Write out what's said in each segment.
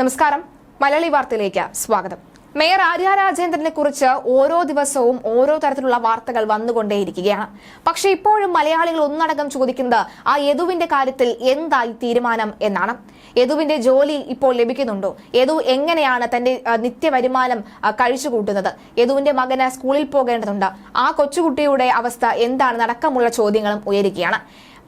നമസ്കാരം. മലയാളി വാർത്തയിലേക്ക് സ്വാഗതം. മേയർ ആര്യ രാജേന്ദ്രനെ കുറിച്ച് ഓരോ ദിവസവും ഓരോ തരത്തിലുള്ള വാർത്തകൾ വന്നുകൊണ്ടേയിരിക്കുകയാണ്. പക്ഷെ ഇപ്പോഴും മലയാളികൾ ഒന്നടങ്കം ചോദിക്കുന്നത് ആ യദുവിന്റെ കാര്യത്തിൽ എന്തായി തീരുമാനം എന്നാണ്. യദുവിന്റെ ജോലി ഇപ്പോൾ ലഭിക്കുന്നുണ്ടോ? യദു എങ്ങനെയാണ് തന്റെ നിത്യ നിത്യവരുമാനം കഴിച്ചുകൂട്ടുന്നത്? യദുവിന്റെ മകന് സ്കൂളിൽ പോകേണ്ടതുണ്ട്. ആ കൊച്ചുകുട്ടിയുടെ അവസ്ഥ എന്താണ്? അടക്കമുള്ള ചോദ്യങ്ങളും ഉയരുകയാണ്.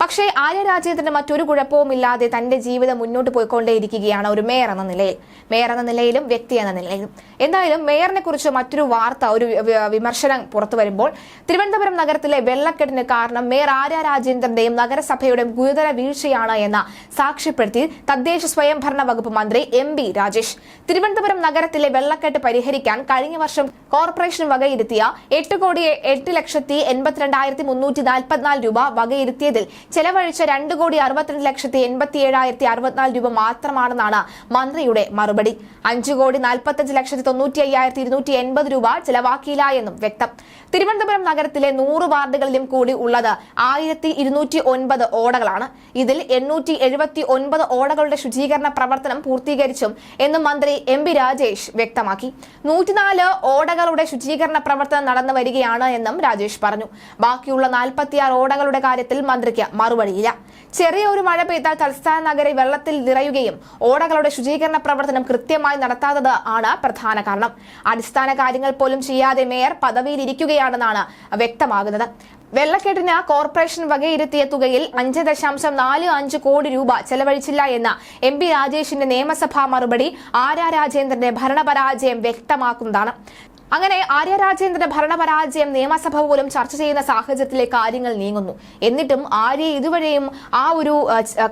പക്ഷേ ആര്യ രാജേന്ദ്രന് മറ്റൊരു കുഴപ്പവുമില്ലാതെ തന്റെ ജീവിതം മുന്നോട്ട് പോയിക്കൊണ്ടേയിരിക്കുകയാണ് ഒരു മേയർ എന്ന നിലയിൽ. മേയർ എന്ന നിലയിലും വ്യക്തി എന്ന നിലയിലും. എന്തായാലും മേയറിനെ കുറിച്ച് മറ്റൊരു വാർത്ത ഒരു വിമർശനം പുറത്തു വരുമ്പോൾ തിരുവനന്തപുരം നഗരത്തിലെ വെള്ളക്കെട്ടിന് കാരണം മേയർ ആര്യ രാജേന്ദ്രന്റെയും നഗരസഭയുടെയും ഗുരുതര വീഴ്ചയാണ് എന്ന് സാക്ഷ്യപ്പെടുത്തി തദ്ദേശ സ്വയംഭരണ വകുപ്പ് മന്ത്രി എം ബി രാജേഷ്. തിരുവനന്തപുരം നഗരത്തിലെ വെള്ളക്കെട്ട് പരിഹരിക്കാൻ കഴിഞ്ഞ വർഷം കോർപ്പറേഷൻ വകയിരുത്തിയ എട്ട് കോടി എട്ട് ലക്ഷത്തി എൺപത്തിരണ്ടായിരത്തി മുന്നൂറ്റി നാൽപ്പത്തിനാല് രൂപ വകയിരുത്തിയതിൽ ചെലവഴിച്ച രണ്ട് കോടി അറുപത്തിരണ്ട് ലക്ഷത്തി എൺപത്തി ഏഴായിരത്തി അറുപത്തിനാല് രൂപ മാത്രമാണെന്നാണ് മന്ത്രിയുടെ മറുപടി. അഞ്ചു കോടി നാൽപ്പത്തഞ്ച് ലക്ഷത്തി തൊണ്ണൂറ്റി അയ്യായിരത്തി ഇരുന്നൂറ്റി എൺപത് രൂപ ചെലവാക്കിയില്ല എന്നും വ്യക്തം. തിരുവനന്തപുരം നഗരത്തിലെ നൂറ് വാർഡുകളിലും കൂടി ഉള്ളത് ആയിരത്തി ഇരുന്നൂറ്റി ഒൻപത് ഓടകളാണ്. ഇതിൽ എണ്ണൂറ്റി എഴുപത്തി ഒൻപത് ഓടകളുടെ ശുചീകരണ പ്രവർത്തനം പൂർത്തീകരിച്ചും എന്ന് മന്ത്രി എം പി രാജേഷ് വ്യക്തമാക്കി. നൂറ്റിനാല് ഓടകളുടെ ശുചീകരണ പ്രവർത്തനം നടന്നു വരികയാണ് എന്നും രാജേഷ് പറഞ്ഞു. ബാക്കിയുള്ള നാൽപ്പത്തിയാറ് ഓടകളുടെ കാര്യത്തിൽ മന്ത്രിക്ക് മറുപടിയില്ല. ചെറിയ ഒരു മഴ പെയ്താൽ തലസ്ഥാന നഗരി വെള്ളത്തിൽ നിറയുകയും ഓടകളുടെ ശുചീകരണ പ്രവർത്തനം കൃത്യമായി നടത്താത്തത് ആണ് പ്രധാന കാരണം. അടിസ്ഥാന കാര്യങ്ങൾ പോലും ചെയ്യാതെ മേയർ പദവിയിലിരിക്കുകയാണെന്നാണ് വ്യക്തമാകുന്നത്. വെള്ളക്കെട്ടിന് കോർപ്പറേഷൻ വകയിരുത്തിയ തുകയിൽ അഞ്ച് ദശാംശം നാല് അഞ്ച് കോടി രൂപ ചെലവഴിച്ചില്ല എന്ന എം പി രാജേഷിന്റെ നിയമസഭാ മറുപടി ആരാ രാജേന്ദ്രന്റെ ഭരണപരാജയം വ്യക്തമാക്കുന്നതാണ്. അങ്ങനെ ആര്യ രാജേന്ദ്രന്റെ ഭരണപരാജയം നിയമസഭ പോലും ചർച്ച ചെയ്യുന്ന സാഹചര്യത്തിലെ കാര്യങ്ങൾ നീങ്ങുന്നു. എന്നിട്ടും ആര്യ ഇതുവരെയും ആ ഒരു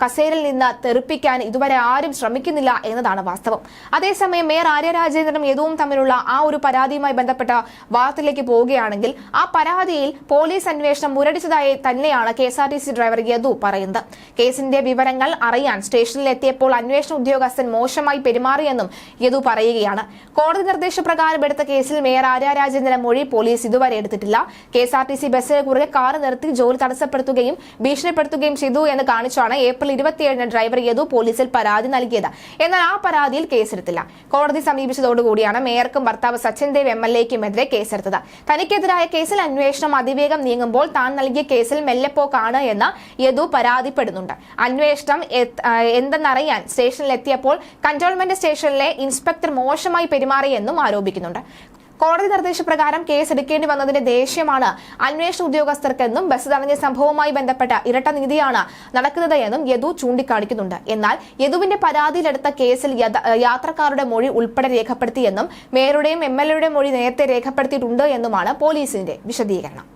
കസേരയിൽ നിന്ന് തെറിപ്പിക്കാൻ ഇതുവരെ ആരും ശ്രമിക്കുന്നില്ല എന്നതാണ് വാസ്തവം. അതേസമയം മേയർ ആര്യ രാജേന്ദ്രനും യദുവും തമ്മിലുള്ള ആ ഒരു പരാതിയുമായി ബന്ധപ്പെട്ട വാർത്തയിലേക്ക് പോവുകയാണെങ്കിൽ ആ പരാതിയിൽ പോലീസ് അന്വേഷണം മുരടിച്ചതായി തന്നെയാണ് കെ ഡ്രൈവർ യദു പറയുന്നത്. കേസിന്റെ വിവരങ്ങൾ അറിയാൻ സ്റ്റേഷനിൽ എത്തിയപ്പോൾ അന്വേഷണ ഉദ്യോഗസ്ഥൻ മോശമായി പെരുമാറിയെന്നും യദു പറയുകയാണ്. കോടതി നിർദ്ദേശപ്രകാരം എടുത്ത കേസിൽ മേയർ ആര്യ രാജേന്ദ്രൻ മൊഴി പോലീസ് ഇതുവരെ എടുത്തിട്ടില്ല. K S R T C ബസ്സിന് കുറുകെ കാർ നിർത്തി ജോലി തടസ്സപ്പെടുത്തുകയും ഭീഷണിപ്പെടുത്തുകയും ചെയ്തു എന്ന് കാണിച്ചാണ് ഏപ്രിൽ ഇരുപത്തിയേഴിന് ഡ്രൈവർ യദു പോലീസിൽ പരാതി നൽകിയത്. എന്നാൽ ആ പരാതിയിൽ കേസെടുത്തില്ല. കോടതി സമീപിച്ചതോടുകൂടിയാണ് മേയർക്കും ഭർത്താവ് സച്ചിൻ ദേവ് എം എൽ എക്കുമെതിരെ കേസെടുത്തത്. തനിക്കെതിരായ കേസിൽ അന്വേഷണം അതിവേഗം നീങ്ങുമ്പോൾ താൻ നൽകിയ കേസിൽ മെല്ലെപ്പോക്കാണ് എന്ന് യദു പരാതിപ്പെടുന്നുണ്ട്. അന്വേഷണം എന്തെന്നറിയാൻ സ്റ്റേഷനിലെത്തിയപ്പോൾ കൺട്രോൾമെന്റ് സ്റ്റേഷനിലെ ഇൻസ്പെക്ടർ മോശമായി പെരുമാറിയെന്നും ആരോപിക്കുന്നുണ്ട്. കോടതി നിർദ്ദേശപ്രകാരം കേസ് എടുക്കേണ്ടി വന്നതിന്റെ ദേഷ്യമാണ് അന്വേഷണ ഉദ്യോഗസ്ഥർക്കെന്നും ബസ് തടഞ്ഞ സംഭവവുമായി ബന്ധപ്പെട്ട ഇരട്ട നീതിയാണ് നടക്കുന്നത് എന്നും യദു ചൂണ്ടിക്കാണിക്കുന്നുണ്ട്. എന്നാൽ യദുവിന്റെ പരാതിയിലെടുത്ത കേസിൽ യാത്രക്കാരുടെ മൊഴി ഉൾപ്പെടെ രേഖപ്പെടുത്തിയെന്നും മേയറുടെയും എം എൽ എയുടെ മൊഴി നേരത്തെ രേഖപ്പെടുത്തിയിട്ടുണ്ട് എന്നുമാണ് പോലീസിന്റെ വിശദീകരണം.